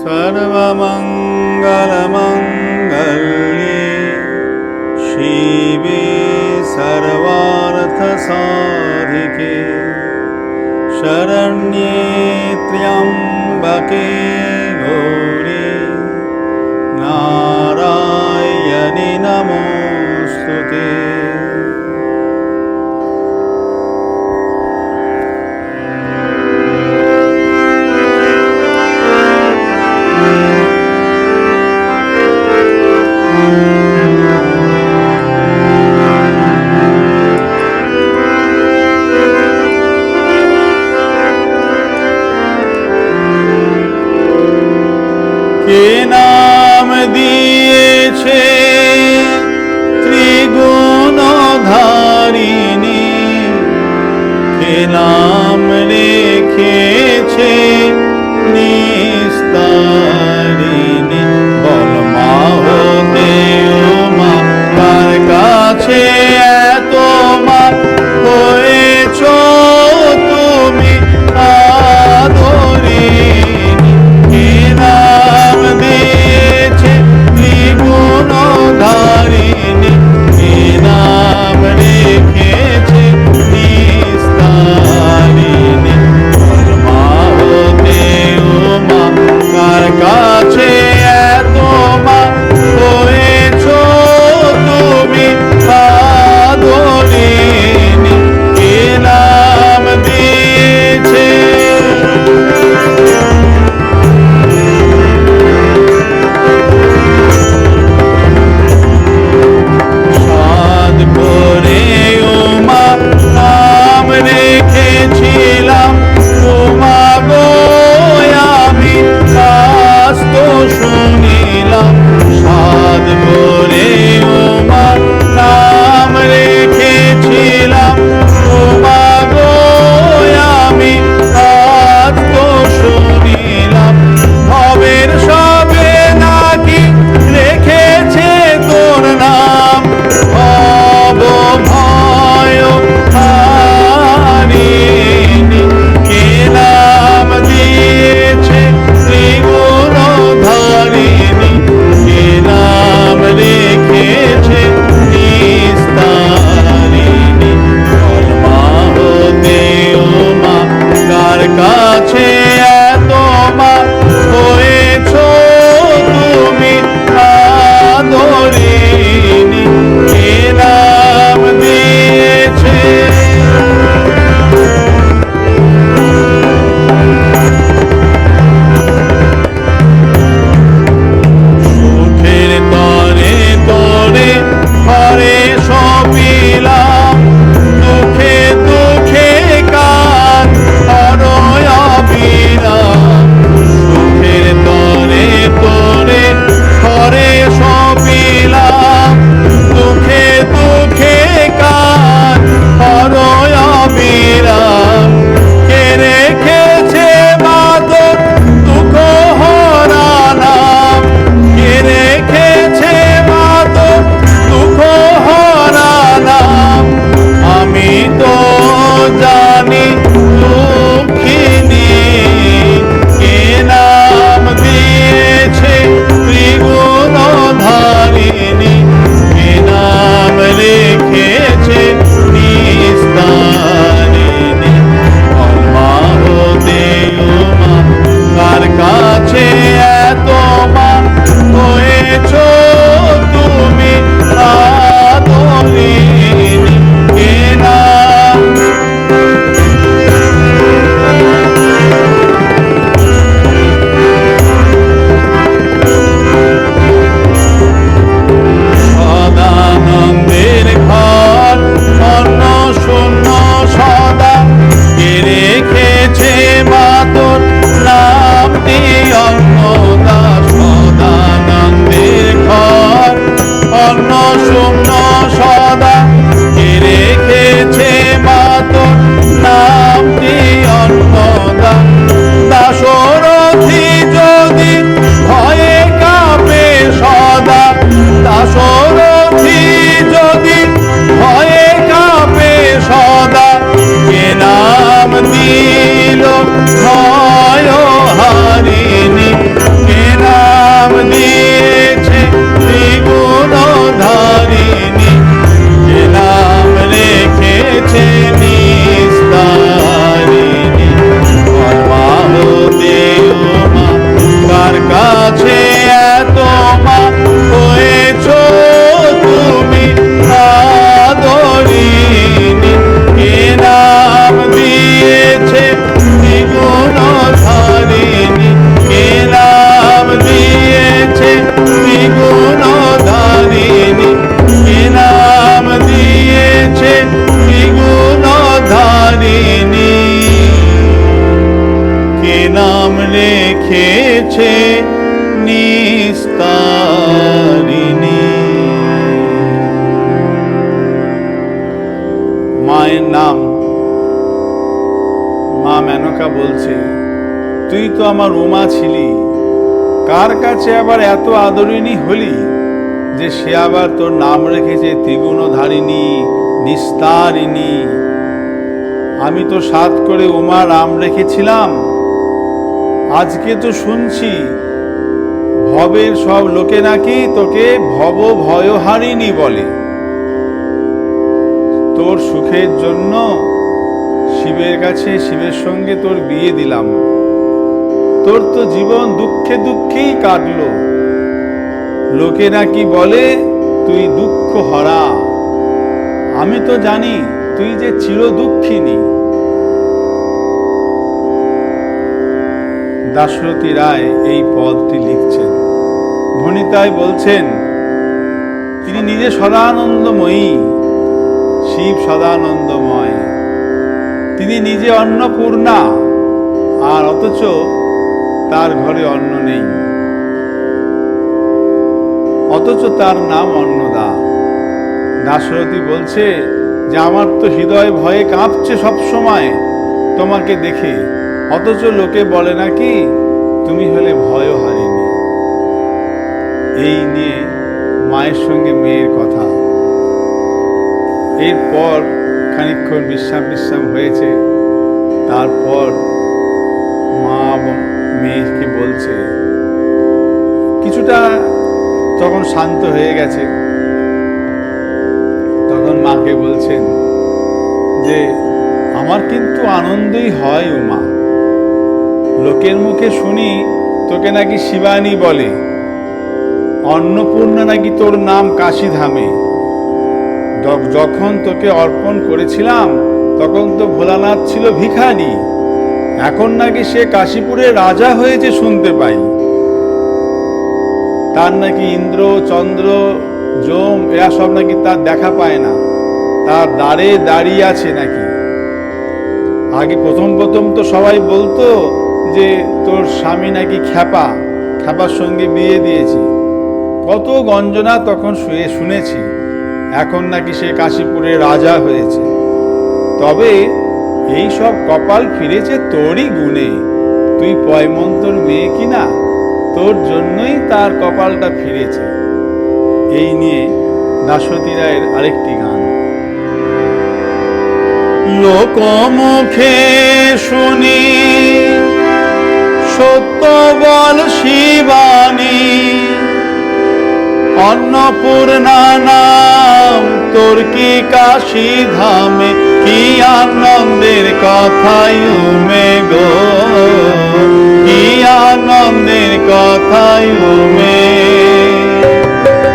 सर्वमङ्गलमङ्गल्ये शिवे सर्वार्थसाधिके शरण्ये त्र्यम्बके রেখেছে নিস্তারিণী। মায়ের নাম মা মেনকা বলছে, তুই তো আমার উমা ছিলি, কার কাছে আবার এত আদরিণী হলি যে সে আবার তোর নাম রেখেছে ত্রিগুণধারিণী, নিস্তারিণী? আমি তো সাত করে উমা রাম রেখেছিলাম আজকে তো শুনছি, ভবের সব লোকে নাকি তোকে ভব ভয়হারিণী বলে। তোর সুখের জন্য শিবের কাছে, শিবের সঙ্গে তোর বিয়ে দিলাম। তোর তো জীবন দুঃখে দুঃখেই কাটলো। লোকে নাকি বলে, তুই দুঃখ হরা। আমি তো জানি, তুই যে চির দুঃখিনী দাশরথী রায় এই পদটি লিখছেন। ভণিতায় বলছেন, তিনি নিজে সদানন্দময়ী, শিব সদানন্দময়। তিনি নিজে অন্নপূর্ণা, আর অথচ তার ঘরে অন্ন নেই। অথচ তার নাম অন্নদা। দাশরথী বলছে, যে আমার তো হৃদয় ভয়ে কাঁপছে সব সময় তোমাকে দেখে। অথচ লোকে বলে নাকি, তুমি হলে ভয় হারিনি। এই নিয়ে মায়ের সঙ্গে মেয়ের কথা। এরপর খানিকক্ষণ বিশ্রাম বিশ্রাম হয়েছে। তারপর মা মেয়েকে বলছে, কিছুটা তখন শান্ত হয়ে গেছে। তখন মাকে বলছেন যে, আমার কিন্তু আনন্দই হয় উমা। লোকের মুখে শুনি তোকে নাকি শিবানী বলে। অন্নপূর্ণা নাকি তোর নাম কাশীধামে। যখন তোকে অর্পণ করেছিলাম, তখন তো ভোলানাথ ছিল ভিখারি। এখন নাকি সে কাশীপুরে রাজা হয়েছে শুনতে পাই। তার নাকি ইন্দ্র, চন্দ্র, যম, এরা সব নাকি তার দেখা পায় না। তার দ্বারে দাঁড়িয়ে আছে নাকি। আগে প্রথম প্রথম তো সবাই বলতো যে তোর স্বামী নাকি খ্যাপা, খ্যাপার সঙ্গে বিয়ে দিয়েছি। কত গঞ্জনা তখন শুয়ে শুনেছি, এখন নাকি সে কাশীপুরে রাজা হয়েছে। তবে এই সব কপাল ফিরেছে তোরই গুণে। তুই পয়মন্তর মেয়ে কিনা, তোর জন্যই তার কপালটা ফিরেছে। এই নিয়ে দাসতী রায়ের আরেকটি গান। লোকমুখে শুনি সত্য বল শিবানী। অন্নপূর্ণা নাম তোর কি কাশী ধামে? কি আনন্দের কথাই উমে গো। কি আনন্দের কথাই উমে।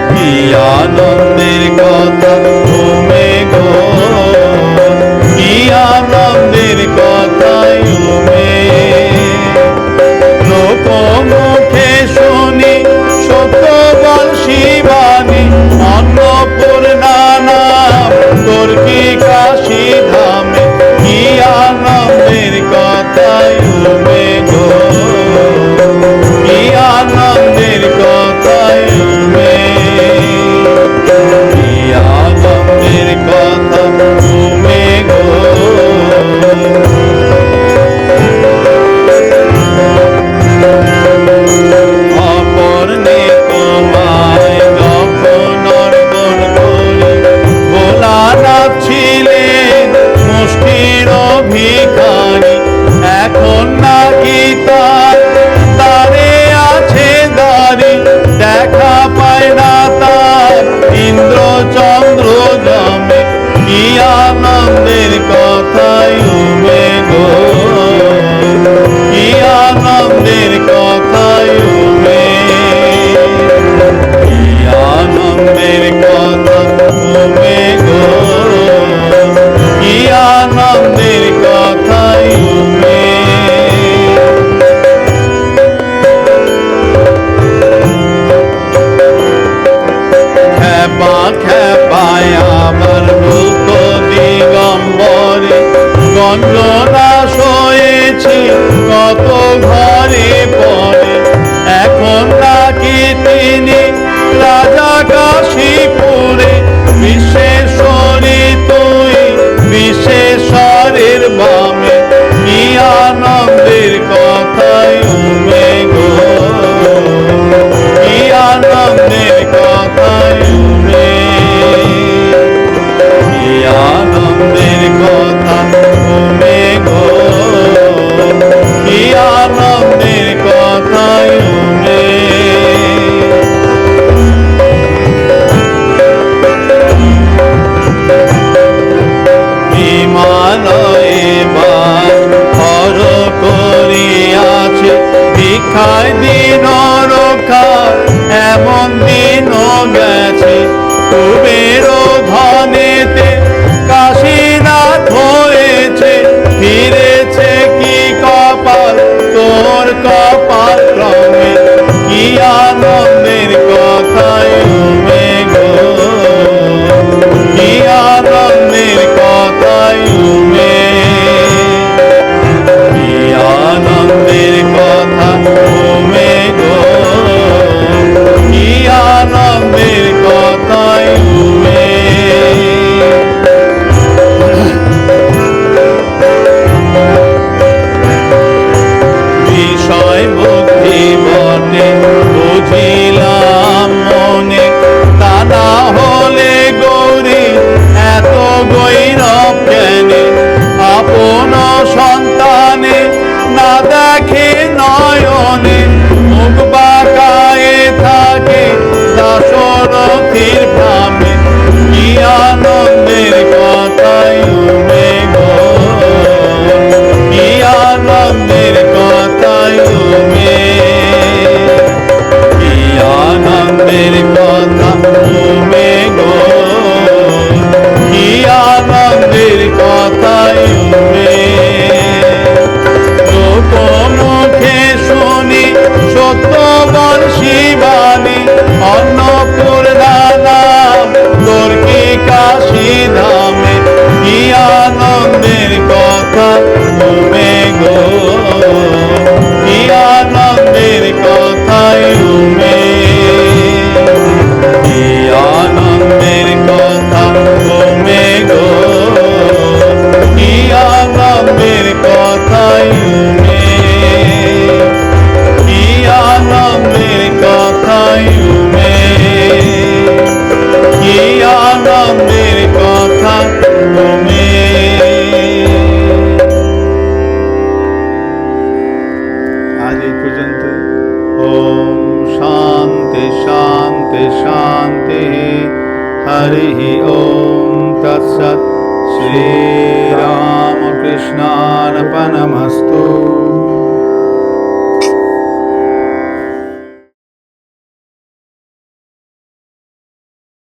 কি আনন্দের কথা উমে গো। কি মাখে পায় আমার ভূত দিগম্বরে। গঞ্জনা শয়েছি কত ঘরে পরে এখন নাকি তিনি রাজা কাশীপুরে। বিশেষরে তুই বিশেষরের বামে। কি আনন্দের কথায় Amen.